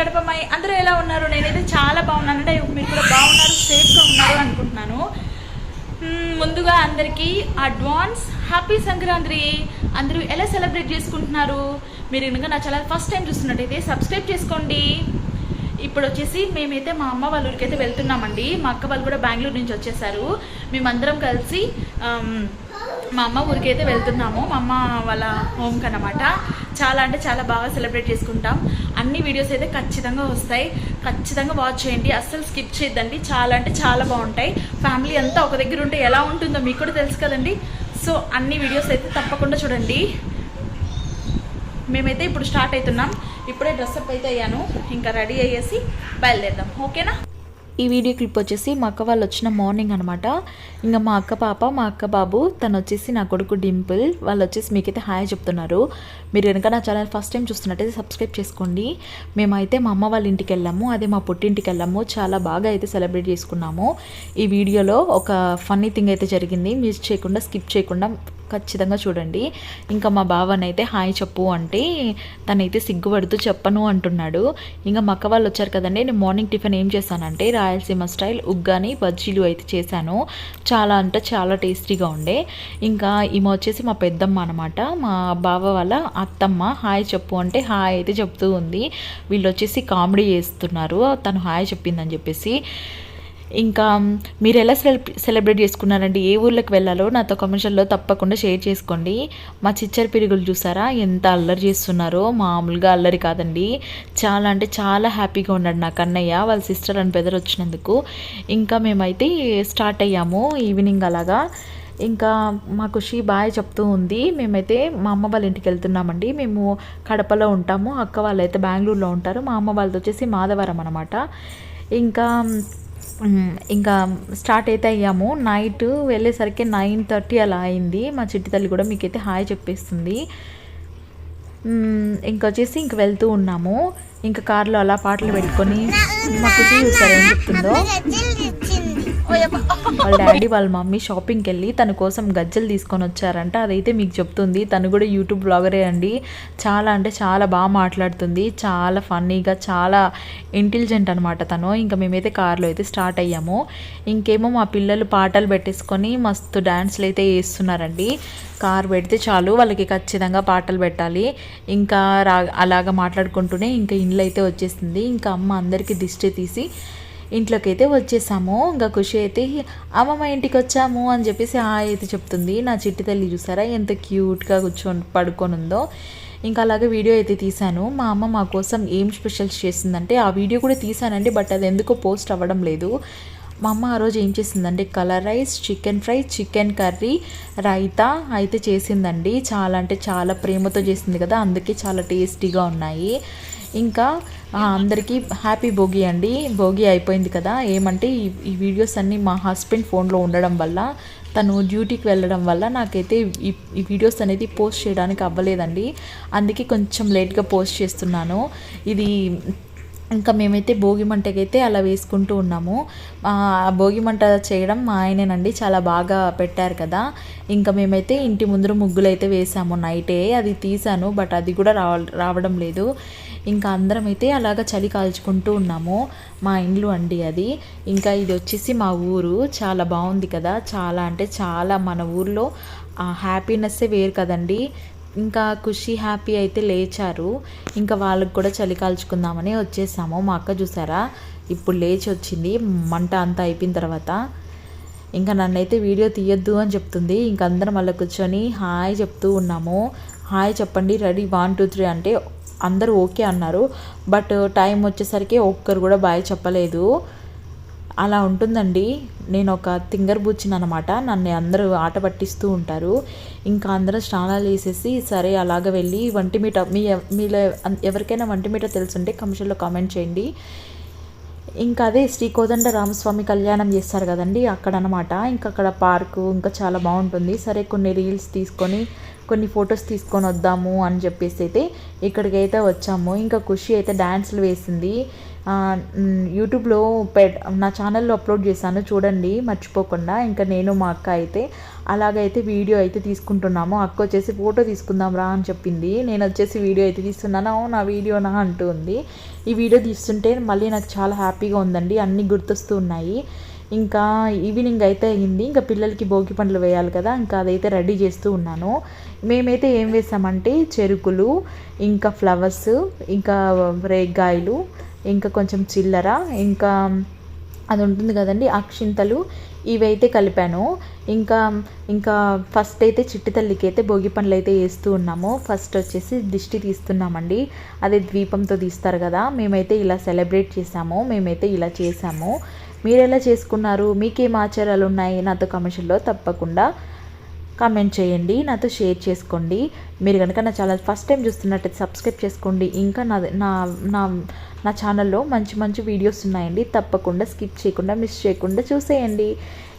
కడపమ్మాయి అందరూ ఎలా ఉన్నారు? నేనైతే చాలా బాగున్నాను. అంటే మీరు కూడా బాగున్నారు సేఫ్గా ఉన్నారు అనుకుంటున్నాను. ముందుగా అందరికీ అడ్వాన్స్ హ్యాపీ సంక్రాంతి. అందరూ ఎలా సెలబ్రేట్ చేసుకుంటున్నారు? మీరు కనుక నా ఛానల్ ఫస్ట్ టైం చూస్తున్నట్టయితే సబ్స్క్రైబ్ చేసుకోండి. ఇప్పుడు వచ్చేసి మేమైతే మా అమ్మ వాళ్ళ ఊరికైతే వెళ్తున్నామండి. మా అక్క వాళ్ళు కూడా బెంగళూరు నుంచి వచ్చేసారు. మేమందరం కలిసి మా అమ్మ ఊరికైతే వెళ్తున్నాము. మా అమ్మ వాళ్ళ హోమ్కి అన్నమాట. చాలా అంటే చాలా బాగా సెలబ్రేట్ చేసుకుంటాం. అన్ని వీడియోస్ అయితే ఖచ్చితంగా వస్తాయి. ఖచ్చితంగా వాచ్ చేయండి. అస్సలు స్కిప్ చేయొద్దండి. చాలా అంటే చాలా బాగుంటాయి. ఫ్యామిలీ అంతా ఒక దగ్గర ఉంటే ఎలా ఉంటుందో మీకు కూడా తెలుసు కదండి. సో అన్ని వీడియోస్ అయితే తప్పకుండా చూడండి. మేమైతే ఇప్పుడు స్టార్ట్ అవుతున్నాం. ఇప్పుడే డ్రెస్అప్ అయితే అయ్యాను. ఇంకా రెడీ అయ్యేసి బయలుదేరదాం. ఓకేనా ఈ వీడియో క్లిప్ వచ్చేసి మా అక్క వాళ్ళు వచ్చిన మార్నింగ్ అనమాట ఇంకా మా అక్క పాప మా అక్క బాబు తను వచ్చేసి నా కొడుకు డింపుల్ వాళ్ళు వచ్చేసి మీకైతే హాయ్ చెప్తున్నారు. మీరు కనుక నా ఛానల్ ఫస్ట్ టైం చూస్తున్నట్టయితే సబ్స్క్రైబ్ చేసుకోండి. మేమైతే మా అమ్మ వాళ్ళ ఇంటికి వెళ్ళాము అదే మా పుట్టింటికి వెళ్ళాము. చాలా బాగా అయితే సెలబ్రేట్ చేసుకున్నాము. ఈ వీడియోలో ఒక ఫన్నీ థింగ్ అయితే జరిగింది. మిస్ చేయకుండా స్కిప్ చేయకుండా ఖచ్చితంగా చూడండి. ఇంకా మా బావని అయితే హాయ్ చెప్పు అంటే తనైతే సిగ్గుపడుతూ చెప్పను అంటున్నాడు. ఇంకా మా అక్క వాళ్ళు వచ్చారు కదండి నేను మార్నింగ్ టిఫిన్ ఏం చేశానంటే రాయలసీమ స్టైల్ ఉగ్గాని బజ్జీలు అయితే చేశాను. చాలా అంటే చాలా టేస్టీగా ఉండే. ఇంకా ఈమె వచ్చేసి మా పెద్దమ్మ అనమాట మా బావ వాళ్ళ అత్తమ్మ హాయ్ చెప్పు అంటే హాయ్ అయితే చెప్తూ ఉంది. వీళ్ళు వచ్చేసి కామెడీ చేస్తున్నారు. తను హాయ్ చెప్పిందని చెప్పేసి. ఇంకా మీరు ఎలా సెలబ్రేట్ చేసుకున్నారండి? ఏ ఊర్లోకి వెళ్ళాలో నాతో కమర్షియల్లో తప్పకుండా షేర్ చేసుకోండి. మా చిచ్చర పిరుగులు చూసారా? ఎంత అల్లరి చేస్తున్నారో. మామూలుగా అల్లరి కాదండి. చాలా అంటే చాలా హ్యాపీగా ఉన్నాడు నా కన్నయ్య. వాళ్ళ సిస్టర్ అని బ్రదర్ వచ్చినందుకు. ఇంకా మేమైతే స్టార్ట్ అయ్యాము ఈవినింగ్ అలాగా. ఇంకా మా ఖుషి బాయ్ చెప్తూ ఉంది. మేమైతే మా అమ్మ వాళ్ళ ఇంటికి వెళ్తున్నామండి. మేము కడపలో ఉంటాము. అక్క వాళ్ళు అయితే బెంగళూరులో ఉంటారు. మా అమ్మ వాళ్ళతో వచ్చేసి మాధవరం అనమాట ఇంకా ఇంకా స్టార్ట్ అయితే అయ్యాము. నైట్ వెళ్ళేసరికి నైన్ థర్టీ అలా అయింది. మా చిట్టి తల్లి కూడా మీకైతే హాయ్ చెప్పేస్తుంది. ఇంకా వచ్చేసి ఇంక వెళ్తూ ఉన్నాము. ఇంకా కార్లో అలా పాటలు పెట్టుకొని మాకు చూసారు ఏం చెప్తుందో. వాళ్ళ డాడీ వాళ్ళ మమ్మీ షాపింగ్కి వెళ్ళి తన కోసం గజ్జలు తీసుకొని వచ్చారంట. అదైతే మీకు చెప్తుంది. తను కూడా యూట్యూబ్ బ్లాగరే అండి. చాలా అంటే చాలా బాగా మాట్లాడుతుంది. చాలా ఫన్నీగా చాలా ఇంటెలిజెంట్ అనమాట తను. ఇంకా మేమైతే కార్లో అయితే స్టార్ట్ అయ్యాము. ఇంకేమో మా పిల్లలు పాటలు పెట్టేసుకొని మస్తు డ్యాన్స్లు అయితే వేస్తున్నారండి. కార్ పెడితే చాలు వాళ్ళకి ఖచ్చితంగా పాటలు పెట్టాలి. ఇంకా రా అలాగా మాట్లాడుకుంటూనే ఇంకా ఇండ్లు అయితే వచ్చేసింది. ఇంకా అమ్మ అందరికీ దిష్టి తీసి ఇంట్లోకి అయితే వచ్చేసాము. ఇంకా ఖుషి అయితే అమ్మమ్మ ఇంటికి వచ్చాము అని చెప్పేసి ఆ అయితే చెప్తుంది. నా చిట్టి తల్లి చూసారా ఎంత క్యూట్గా కూర్చొని పడుకొని ఉందో ఇంకా అలాగే వీడియో అయితే తీశాను. మా అమ్మ మా కోసం ఏం స్పెషల్స్ చేసిందంటే ఆ వీడియో కూడా తీశానండి బట్ అది ఎందుకో పోస్ట్ అవ్వడం లేదు. మా అమ్మ ఆ రోజు ఏం చేసిందంటే colour rice chicken fry chicken curry raita అయితే చేసిందండి. చాలా అంటే చాలా ప్రేమతో చేసింది కదా అందుకే చాలా టేస్టీగా ఉన్నాయి. ఇంకా అందరికీ హ్యాపీ భోగి అండి. భోగి అయిపోయింది కదా. ఏమంటే ఈ ఈ వీడియోస్ అన్నీ మా హస్బెండ్ ఫోన్లో ఉండడం వల్ల తను డ్యూటీకి వెళ్ళడం వల్ల నాకైతే ఈ ఈ వీడియోస్ అనేది పోస్ట్ చేయడానికి అవ్వలేదండి. అందుకే కొంచెం లేట్గా పోస్ట్ చేస్తున్నాను. ఇది ఇంకా మేమైతే భోగి మంటకైతే అలా వేసుకుంటూ ఉన్నాము. భోగి మంట చేయడం మా ఆయనేనండి చాలా బాగా పెట్టారు కదా. ఇంకా మేమైతే ఇంటి ముందర ముగ్గులు అయితే వేసాము నైటే. అది తీసాను బట్ అది కూడా రావ రావడం లేదు. ఇంకా అందరం అయితే అలాగ చలి కాల్చుకుంటూ ఉన్నాము మా ఇండ్లు అండి అది. ఇంకా ఇది వచ్చేసి మా ఊరు చాలా బాగుంది కదా. చాలా అంటే చాలా మన ఊర్లో హ్యాపీనెస్సే వేరు కదండి. ఇంకా ఖుషి హ్యాపీ అయితే లేచారు. ఇంకా వాళ్ళకి కూడా చలి కాల్చుకుందామని వచ్చేసాము. మా అక్క చూసారా? ఇప్పుడు లేచి వచ్చింది. మంట అంతా అయిపోయిన తర్వాత ఇంకా నన్నైతే వీడియో తీయొద్దు అని చెప్తుంది. ఇంక అందరం మళ్ళీ కూర్చొని హాయ్ చెప్తూ ఉన్నాము. హాయ్ చెప్పండి. రెడీ? వన్ టూ త్రీ అంటే అందరూ ఓకే అన్నారు. బట్ టైం వచ్చేసరికి ఒక్కరు కూడా బాయ్ చెప్పలేదు. అలా ఉంటుందండి. నేను ఒక తింగర్ బుచ్చిని అనమాట నన్ను అందరూ ఆట పట్టిస్తూ ఉంటారు. ఇంకా అందరూ స్నానాలు వేసేసి సరే అలాగ వెళ్ళి వంటిమీట మీ మీలో ఎవరికైనా వంటిమీట తెలుసుంటే కమిషన్లో కామెంట్ చేయండి. ఇంకా అదే శ్రీ కోదండ రామస్వామి కళ్యాణం చేస్తారు కదండి అక్కడ అనమాట ఇంకా అక్కడ పార్కు ఇంకా చాలా బాగుంటుంది. సరే కొన్ని రీల్స్ తీసుకొని కొన్ని ఫొటోస్ తీసుకొని వద్దాము అని చెప్పేసి అయితే ఇక్కడికైతే వచ్చాము. ఇంకా ఖుషి అయితే డ్యాన్స్లు వేసింది. యూట్యూబ్లో పె నా ఛానల్లో అప్లోడ్ చేశాను చూడండి మర్చిపోకుండా. ఇంకా నేను మా అక్క అయితే అలాగైతే వీడియో అయితే తీసుకుంటున్నాము. అక్క వచ్చేసి ఫోటో తీసుకుందాం రా అని చెప్పింది. నేను వచ్చేసి వీడియో అయితే తీస్తున్నాను. నా వీడియోనా అంటూ ఉంది ఈ వీడియో తీస్తుంటే మళ్ళీ నాకు చాలా హ్యాపీగా ఉందండి. అన్నీ గుర్తొస్తూ ఉన్నాయి. ఇంకా ఈవినింగ్ అయితే అయింది. ఇంకా పిల్లలకి భోగి పండ్లు వేయాలి కదా. ఇంకా అదైతే రెడీ చేస్తూ ఉన్నాను. మేమైతే ఏం వేసామంటే చెరుకులు ఇంకా ఫ్లవర్స్ ఇంకా రేగ్గాయలు ఇంకా కొంచెం చిల్లర ఇంకా అది ఉంటుంది కదండి అక్షింతలు ఇవైతే కలిపాను. ఇంకా ఇంకా ఫస్ట్ అయితే చిట్టి తల్లికి అయితే భోగి పండ్లు అయితే వేస్తూ ఉన్నాము. ఫస్ట్ వచ్చేసి దిష్టి తీస్తున్నామండి. అదే ద్వీపంతో తీస్తారు కదా మేమైతే ఇలా సెలబ్రేట్ చేసాము మేమైతే ఇలా చేసాము మీరు ఎలా చేసుకున్నారు? మీకేం ఆచారాలు ఉన్నాయి? నాతో కమిషన్లో తప్పకుండా కామెంట్ చేయండి నాతో షేర్ చేసుకోండి. మీరు కనుక నా ఛానల్ ఫస్ట్ టైం చూస్తున్నట్టయితే సబ్స్క్రైబ్ చేసుకోండి. ఇంకా నా నా నా నా ఛానల్లో మంచి మంచి వీడియోస్ ఉన్నాయండి. తప్పకుండా స్కిప్ చేయకుండా మిస్ చేయకుండా చూసేయండి.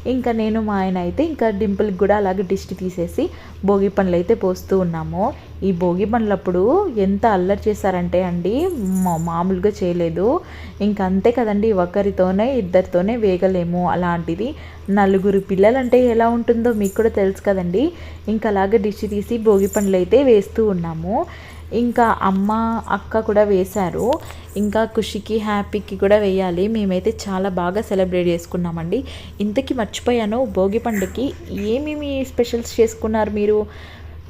ఇంకా నేను మా ఆయన అయితే ఇంకా డింపుల్కి కూడా అలాగే దిష్టి తీసేసి భోగి పండ్లు అయితే పోస్తూ ఉన్నాము. ఈ భోగి పండ్లప్పుడు ఎంత అల్లరి చేశారంటే అండి మా- మామూలుగా చేయలేదు. ఇంకా అంతే కదండి ఒకరితోనే ఇద్దరితోనే వేగలేము. అలాంటిది నలుగురు పిల్లలంటే ఎలా ఉంటుందో మీకు కూడా తెలుసు కదండి. ఇంకా అలాగే దిష్టి తీసి భోగి పండ్లు అయితే వేస్తూ ఉన్నాము. ఇంకా అమ్మ అక్క కూడా వేశారు. ఇంకా ఖుషికి హ్యాపీకి కూడా వేయాలి. మేమైతే చాలా బాగా సెలబ్రేట్ చేసుకున్నామండి. ఇంతకీ మర్చిపోయాను భోగి పండుగకి ఏమేమి స్పెషల్స్ చేసుకున్నారు మీరు?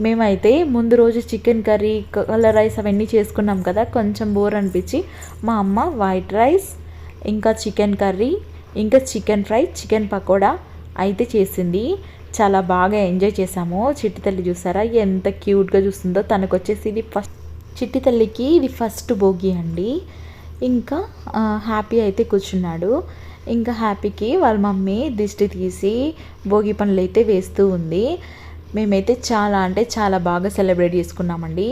మేమైతే ముందు రోజు చికెన్ కర్రీ కలర్ రైస్ అవన్నీ చేసుకున్నాం కదా కొంచెం బోర్ అనిపించి మా అమ్మ వైట్ రైస్ ఇంకా చికెన్ కర్రీ ఇంకా చికెన్ ఫ్రై చికెన్ పకోడా అయితే చేసింది. చాలా బాగా ఎంజాయ్ చేసాము చిట్టి తల్లి చూసారా? ఎంత క్యూట్గా చూస్తుందో. తనకు వచ్చేసి ఇది ఫస్ట్ చిట్టి తల్లికి ఇది ఫస్ట్ భోగి అండి. ఇంకా హ్యాపీ అయితే కూర్చున్నాడు. ఇంకా హ్యాపీకి వాళ్ళ మమ్మీ దిష్టి తీసి భోగి పనులు అయితే వేస్తూ ఉంది. మేమైతే చాలా అంటే చాలా బాగా సెలబ్రేట్ చేసుకున్నామండి.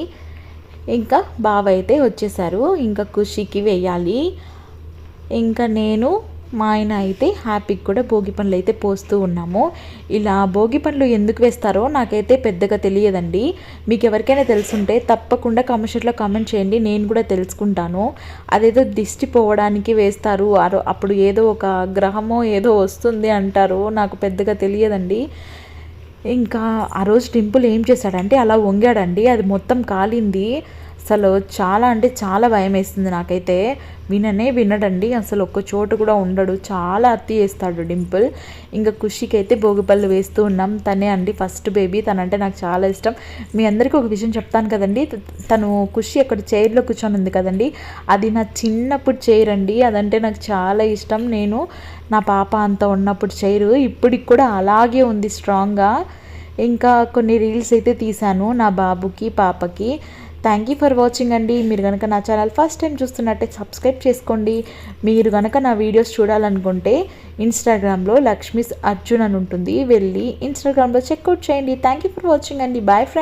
ఇంకా బావ అయితే వచ్చేసారు. ఇంకా ఖుషికి వేయాలి. ఇంకా నేను మా ఆయన అయితే హ్యాపీకి కూడా భోగి పండ్లు అయితే పోస్తూ ఉన్నాము. ఇలా భోగి పండ్లు ఎందుకు వేస్తారో నాకైతే పెద్దగా తెలియదండి. మీకు ఎవరికైనా తెలుసుంటే తప్పకుండా కమెంట్లో కామెంట్ చేయండి. నేను కూడా తెలుసుకుంటాను. అదేదో దిష్టి పోవడానికి వేస్తారు. అరో- అప్పుడు ఏదో ఒక గ్రహమో ఏదో వస్తుంది అంటారు నాకు పెద్దగా తెలియదండి. ఇంకా ఆ రోజు టెంపుల్ ఏం చేశాడంటే అలా వంగాడండి. అది మొత్తం కాలింది. అసలు చాలా అంటే చాలా భయం వేస్తుంది నాకైతే. విననే వినడండి అసలు ఒక్క చోటు కూడా ఉండడు. చాలా అత్తి వేస్తాడు డింపుల్. ఇంకా ఖుషికి అయితే భోగిపళ్ళు వేస్తూ ఉన్నాం. తనే అండి ఫస్ట్ బేబీ. తనంటే నాకు చాలా ఇష్టం. మీ అందరికీ ఒక విషయం చెప్తాను కదండి. త- తను ఖుషి అక్కడ చైర్లో కూర్చొని ఉంది కదండి. అది నా చిన్నప్పుడు చైర్ అండి. అదంటే నాకు చాలా ఇష్టం. నేను నా పాప అంత ఉన్నప్పుడు చైరు. ఇప్పటికి కూడా అలాగే ఉంది స్ట్రాంగ్గా. ఇంకా కొన్ని రీల్స్ అయితే తీశాను నా బాబుకి పాపకి. థ్యాంక్ యూ ఫర్ వాచింగ్ అండి. మీరు కనుక నా ఛానల్ ఫస్ట్ టైం చూస్తున్నట్టే సబ్స్క్రైబ్ చేసుకోండి. మీరు కనుక నా వీడియోస్ చూడాలనుకుంటే ఇన్స్టాగ్రామ్లో లక్ష్మీస్ అర్జున్ అని ఉంటుంది. వెళ్ళి ఇన్స్టాగ్రామ్లో చెక్అవుట్ చేయండి. థ్యాంక్ యూ ఫర్ వాచింగ్ అండి. Bye friend